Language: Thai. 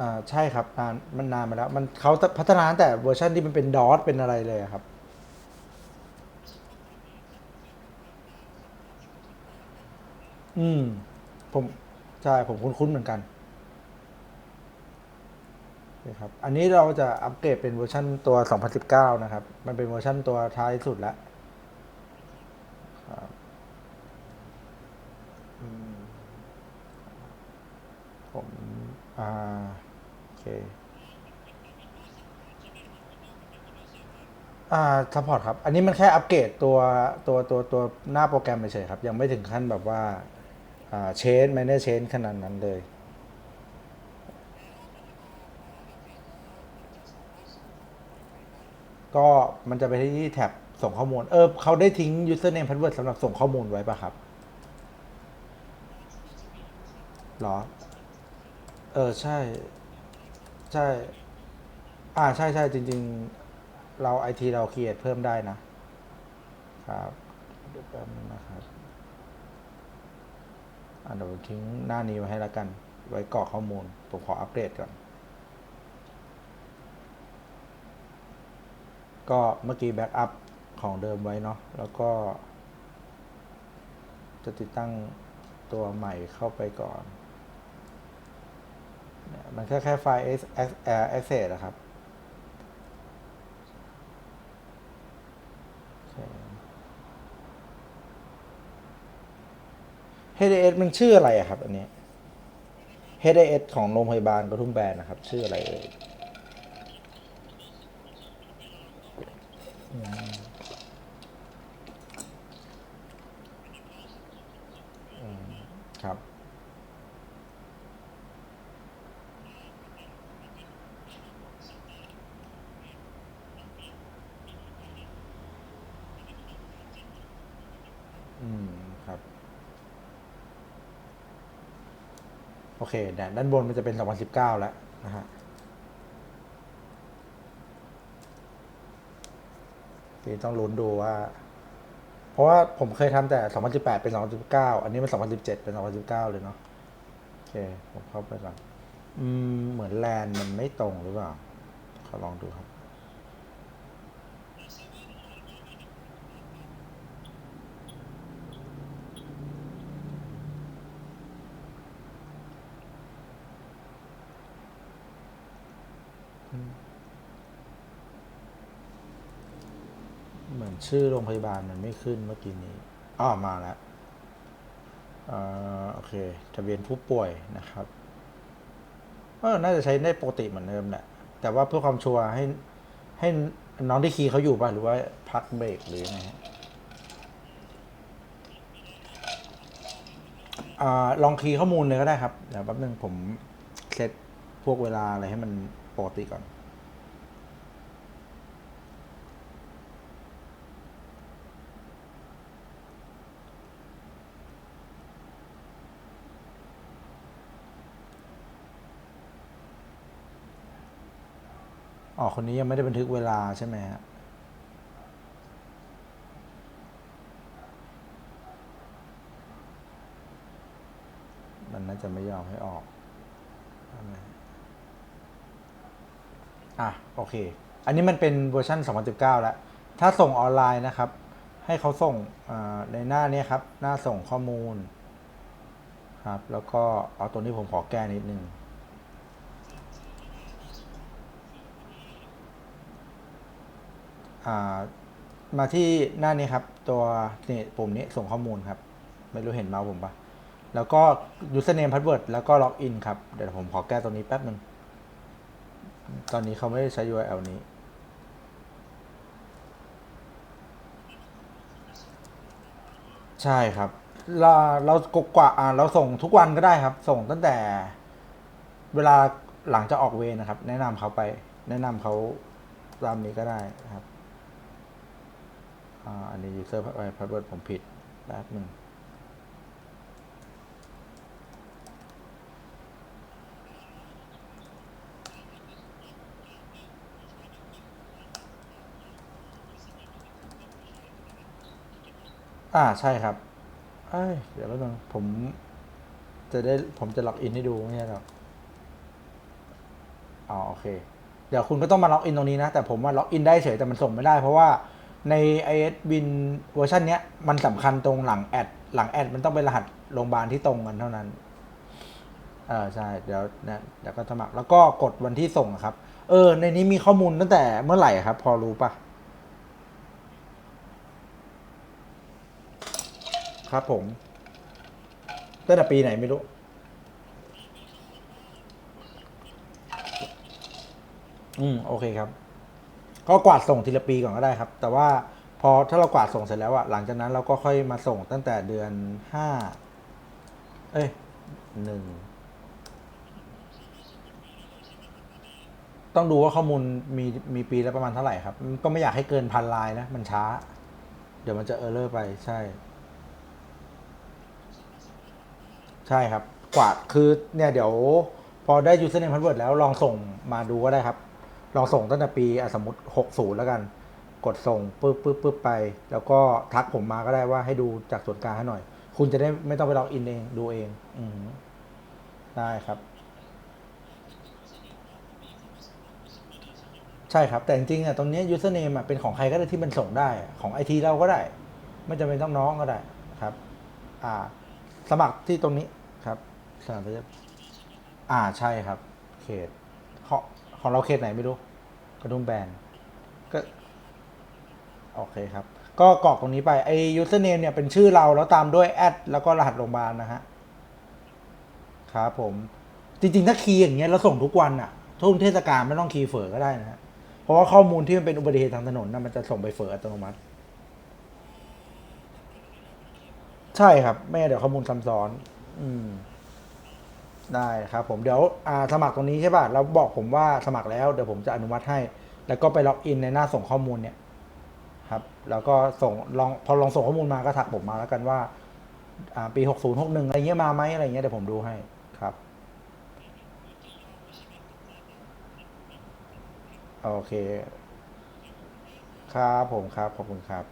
อ่าใช่ครับนานมันนานมาแล้ว มันเขาพัฒนาตั้งแต่เวอร์ชันที่มันเป็นดอทเป็นอะไรเลยอะครับ อืม ผมใช่ผมคุ้นๆเหมือนกันนี่ครับอันนี้เราจะอัปเกรดเป็นเวอร์ชันตัว 2019 นะครับ มันเป็นเวอร์ชันตัวท้ายสุดแล้วครับอืมผม อ่าโอเคอ่าซัพพอร์ตครับ อันนี้มันแค่อัปเกรดตัวตัวตัวตัวหน้าโปรแกรมเฉยๆครับ ยังไม่ถึงขั้นแบบว่าอ่าเชนแมเนจเชนขนาดนั้นเลย ก็มันจะไปที่แท็บส่งข้อมูล เออเขาได้ทิ้ง username password สำหรับส่งข้อมูลไว้ป่ะครับหรอ เออใช่ ใช่ อ่าใช่ใช่จริง ๆ เราไอทีเราค r e เอทเพิ่มได้นะ ครับเดี๋ยวแป๊บนึงนะครับอ่าเดี๋ยวผมทิ้งหน้านี้ไว้ให้แล้วกัน ไว้กรอกข้อมูล ผมขออัปเดตก่อน ก็เมื่อกี้แบ็กอัพของเดิมไว้เนาะแล้วก็ จะติดตั้งตัวใหม่เข้าไปก่อน มันแค่แค่ไฟล์ X X Air Access นะครับโอเค HDS มันชื่ออะไรครับ อันนี้ HDS ของโรงพยาบาลกระทุ่มแบนนะครับ ชื่ออะไรเอ่ยครับ อืมครับ โอเคเนี่ยด้านบนมันจะเป็น 2019 แล้วนะฮะทีต้องลุ้นดูว่า เพราะว่าผมเคยทำแต่ 2018 เป็น 2019 อันนี้มัน 2017 เป็น 2019 เลยเนาะโอเค ผมเข้าไปก่อน อืม เหมือนแลนมันไม่ตรงหรือเปล่าขอลองดูครับ เหมื อนชื่อโรงพยาบาลมันไม่ขึ้นเมื่อกี้นี้อ้อมาแล้วอ่อโอเคทะเบียนผู้ป่วยนะครับเออน่าจะใช้ได้ปกติเหมือนเดิมแหละ แต่ว่าเพื่อความชัวร์ให้ให้น้องที่คีย์เขาอยู่ป่ะ หรือว่าพักเบรกหรือไงฮะอ่าลองคีย์ข้อมูลเลยก็ได้ครับ เดี๋ยวแป๊บนึงผมเซตพวกเวลาอะไรให้มันปกติก่อน อ๋อคนนี้ยังไม่ได้บันทึกเวลาใช่ไหมฮะมันน่าจะไม่ยอมให้ออกอะโอเค อันนี้มันเป็นเวอร์ชัน2019 แล้ว ถ้าส่งออนไลน์นะครับ ให้เขาส่งในหน้านี้ครับ หน้าส่งข้อมูลครับ แล้วก็เอาตัวนี้ผมขอแก้นิดนึง อ่า มาที่หน้านี้ครับ ตัวนี่ปุ่มนี้ส่งข้อมูลครับ ไม่รู้เห็นเมาส์ผมปะแล้วก็ username password แล้วก็ login ครับ เดี๋ยวผมขอแก้ตัวนี้แป๊บหนึ่งตอนนี้เขาไม่ได้ใช้ URL นี้ ใช่ครับ เราเรากกว่าเราส่งทุกวันก็ได้ครับ ส่งตั้งแต่เวลาหลังจะออกเวรนะครับ แนะนำเขาไป แนะนำเขาตามนี้ก็ได้ครับ อันนี้ user password ผมผิดแป๊บหนึ่งอ่าใช่ครับเอ้ยเดี๋ยวแป๊บนึงผมจะได้ผมจะล็อกอินให้ดูไม่ใช่หรอกอ๋อโอเค เดี๋ยวคุณก็ต้องมาล็อกอินตรงนี้นะ แต่ผมว่าล็อกอินได้เฉยแต่มันส่งไม่ได้เพราะว่า ใน iS Win เวอร์ชันเนี้ยมันสำคัญตรงหลังแอด หลังแอดมันต้องเป็นรหัสโรงพยาบาลที่ตรงกันเท่านั้น เออใช่ เดี๋ยวนะเดี๋ยวก็สมัครแล้วก็กดวันที่ส่งครับ เออ ในนี้มีข้อมูลตั้งแต่เมื่อไหร่ครับ พอรู้ปะครับผมตั้งแต่ปีไหนไม่รู้อืม โอเคครับ ก็กวาดส่งทีละปีก่อนก็ได้ครับ แต่ว่าพอถ้าเรากวาดส่งเสร็จแล้วอะหลังจากนั้นเราก็ค่อยมาส่งตั้งแต่เดือนห้าเอ้ยหนึ่งต้องดูว่าข้อมูลมีมีปีละประมาณเท่าไหร่ครับ ก็ไม่อยากให้เกินพันลายนะ มันช้า เดี๋ยวมันจะเออร์เลอร์ไปใช่ ใช่ครับ กวาดคือเนี่ยเดี๋ยว พอได้ username password แล้วลองส่งมาดูก็ได้ครับ ลองส่งตั้งแต่ปีสมมติ 60 แล้วกัน กดส่งปึ๊บปึ๊บปึ๊บไป แล้วก็ทักผมมาก็ได้ว่าให้ดูจากส่วนกลางให้หน่อย คุณจะได้ไม่ต้องไปล็อกอินเองดูเอง อืได้ครับ ใช่ครับ แต่จริงๆอะตรงนี้ย username อะเป็นของใครก็ได้ที่มันส่งได้ ของไอทีเราก็ได้ ไม่จำเป็นต้องน้องก็ได้ครับ อ่า สมัครที่ตรงนี้ครับสถานพยาบาลอ่าใช่ครับ เขตเของ ของเราเขตไหนไม่รู้กระดุมแบนก็โอเคครับ ก็กรอกตรงนี้ไปไอ username เนี่ยเป็นชื่อเราแล้วตามด้วยแอดแล้วก็รหัสโรงพยาบาลนะฮะครับผมจริงๆ ถ้าคีย์อย่างเงี้ยเราส่งทุกวันอะทุกเทศกาลไม่ต้องคีย์เฟอร์ก็ได้นะฮะเพราะว่าข้อมูลที่มันเป็นอุบัติเหตุทางถนนนะมันจะส่งไปเฟอร์อัตโนมัติ ใช่ครับไม่เดี๋ยวข้อมูลซ้ำซ้อน อืม ได้ครับผมเดี๋ยวอ่าสมัครตรงนี้ใช่ป่ะแล้วบอกผมว่าสมัครแล้วเดี๋ยวผมจะอนุมัติให้ แล้วก็ไปล็อกอินในหน้าส่งข้อมูลเนี่ยครับ แล้วก็ส่งลองพอลองส่งข้อมูลมาก็ทักผมมาแล้วกันว่าอ่าปีหกศูนย์หกหนึ่งอะไรเงี้ยมาไหมอะไรเงี้ยเดี๋ยวผมดูให้ครับโอเค ครับผมครับขอบคุณครับ